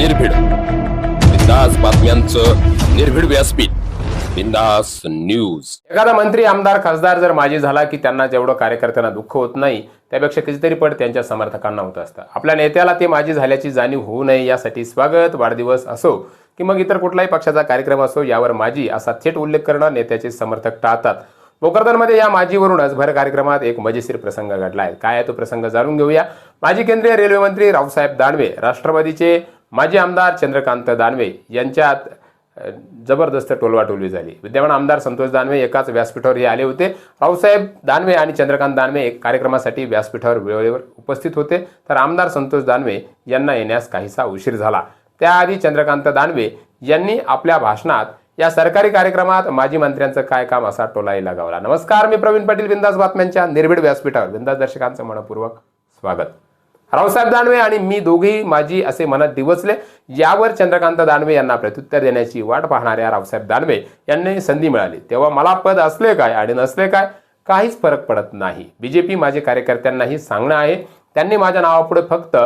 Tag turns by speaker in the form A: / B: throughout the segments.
A: निर्भीड. बिंदास बातम्यांचं निर्भीड व्यासपीठ. बिंदास न्यूज.
B: एखादा मंत्री आमदार खासदार जर माजी झाला की त्यांना जेवढं कार्यकर्त्यांना दुःख होत नाही त्यापेक्षा कितीतरी पट त्यांच्या समर्थकांना होत असतं. आपल्या नेत्याला ते माजी झाल्याची जाणीव होऊ नये यासाठी स्वागत वाढदिवस असो की मग इतर कुठलाही पक्षाचा कार्यक्रम असो यावर माजी असा थेट उल्लेख करणं नेत्याचे समर्थक टाळतात. भोकरदनमध्ये या माजीवरूनच भर कार्यक्रमात एक मजेशीर प्रसंग घडला आहे काय आहे तो प्रसंग जाणून घेऊया. माजी केंद्रीय रेल्वे मंत्री रावसाहेब दानवे राष्ट्रवादीचे माजी आमदार चंद्रकांत दानवे यांच्यात जबरदस्त टोलवाटोलवी झाली. विद्यमान आमदार संतोष दानवे एकाच व्यासपीठावर हे आले होते. रावसाहेब दानवे आणि चंद्रकांत दानवे एक कार्यक्रमासाठी व्यासपीठावर वेळेवर उपस्थित होते. तर आमदार संतोष दानवे यांना येण्यास काहीसा उशीर झाला. त्याआधी चंद्रकांत दानवे यांनी आपल्या भाषणात या सरकारी कार्यक्रमात माजी मंत्र्यांचं काय काम असा टोलाही लगावला. नमस्कार मी प्रवीण पाटील बिंदास बातम्यांच्या निर्भीड व्यासपीठावर. बिंदास दर्शकांचं मनपूर्वक स्वागत. रावसाहेब दानवे आणि मी दोघेही माझी असे मनात दिवसले. यावर चंद्रकांत दानवे यांना प्रत्युत्तर देण्याची वाट पाहणाऱ्या रावसाहेब दानवे यांनी संधी मिळाली. तेव्हा मला पद असले काय आणि नसले काय काहीच फरक पडत नाही. बीजेपी माझे कार्यकर्त्यांनाही सांगणं आहे. त्यांनी माझ्या नावापुढे फक्त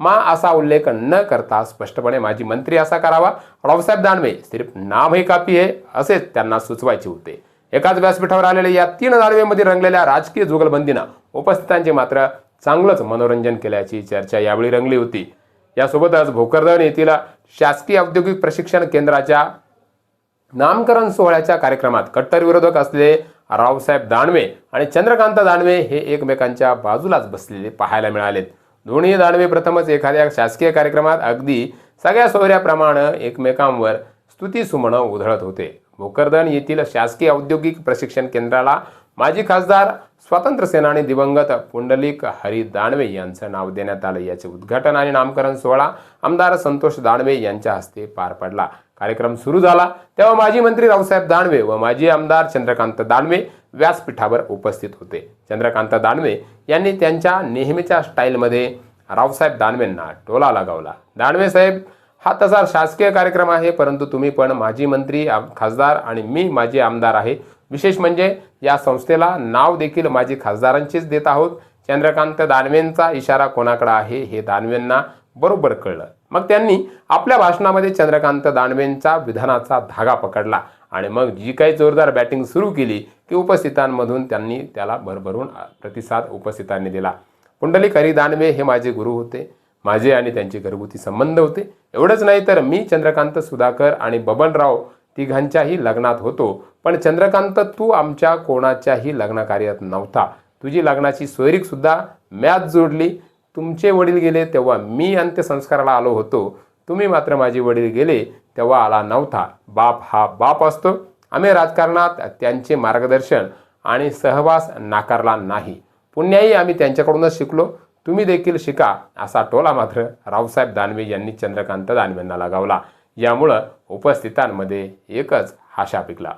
B: मा असा उल्लेख न करता स्पष्टपणे माझी मंत्री असा करावा. रावसाहेब दानवे सिर्फ नाम हे कापी आहे असेच त्यांना सुचवायचे होते. एकाच व्यासपीठावर आलेल्या या तीन दानवेमध्ये रंगलेल्या राजकीय जुगलबंदीनं उपस्थितांचे मात्र चांगलंच मनोरंजन केल्याची चर्चा यावेळी रंगली होती. यासोबतच भोकरदन येथील शासकीय औद्योगिक प्रशिक्षण केंद्राच्या नामकरण सोहळ्याच्या कार्यक्रमात कट्टर विरोधक असलेले रावसाहेब दानवे आणि चंद्रकांत दानवे हे एकमेकांच्या बाजूलाच बसलेले पाहायला मिळालेत. दोन्ही दानवे प्रथमच एखाद्या शासकीय कार्यक्रमात अगदी सगळ्या सोहऱ्याप्रमाणे एकमेकांवर स्तुतीसुमनं उधळत होते. भोकरदन येथील शासकीय औद्योगिक प्रशिक्षण केंद्राला माजी खासदार स्वातंत्र्य सेनानी दिवंगत पुंडलिक हरी दानवे यांचं नाव देण्यात आलं. याचे उद्घाटन आणि नामकरण सोहळा आमदार संतोष दानवे यांच्या हस्ते पार पडला. कार्यक्रम सुरू झाला. तेव्हा माजी मंत्री रावसाहेब दानवे व माजी आमदार चंद्रकांत दानवे व्यासपीठावर उपस्थित होते. चंद्रकांत दानवे यांनी त्यांच्या नेहमीच्या स्टाईलमध्ये रावसाहेब दानवेंना टोला लगावला. दानवे साहेब हा तसा शासकीय कार्यक्रम आहे परंतु तुम्ही पण माजी मंत्री खासदार आणि मी माजी आमदार आहे. विशेष म्हणजे या संस्थेला नाव देखील माजी खासदारांचीच देत आहोत. चंद्रकांत दानवेंचा इशारा कोणाकडे आहे हे दानवेंना बरोबर कळलं. मग त्यांनी आपल्या भाषणामध्ये चंद्रकांत दानवेंचा विधानाचा धागा पकडला आणि मग जी काही जोरदार बॅटिंग सुरू केली की उपस्थितांमधून त्यांनी त्याला भरभरून प्रतिसाद उपस्थितांनी दिला. पुंडलिक हरी दानवे हे माझे गुरु होते. माझे आणि त्यांचे घरगुती संबंध होते. एवढंच नाही तर मी चंद्रकांत सुधाकर आणि बबनराव तिघांच्याही लग्नात होतो. पण चंद्रकांत तू आमच्या कोणाच्याही लग्नकार्यात नव्हता. तुझी लग्नाची सोयरीकसुद्धा मॅच जोडली. तुमचे वडील गेले तेव्हा मी अंत्यसंस्काराला आलो होतो. तुम्ही मात्र माझे वडील गेले तेव्हा आला नव्हता. बाप हा बाप असतो. आम्ही राजकारणात त्यांचे मार्गदर्शन आणि सहवास नाकारला नाही. पुण्याही आम्ही त्यांच्याकडूनच शिकलो. तुम्ही देखील शिका असा टोला मात्र रावसाहेब दानवे यांनी चंद्रकांत दानवेंना लगावला. यामुळं उपस्थितांमध्ये एकच हाशा पिकला.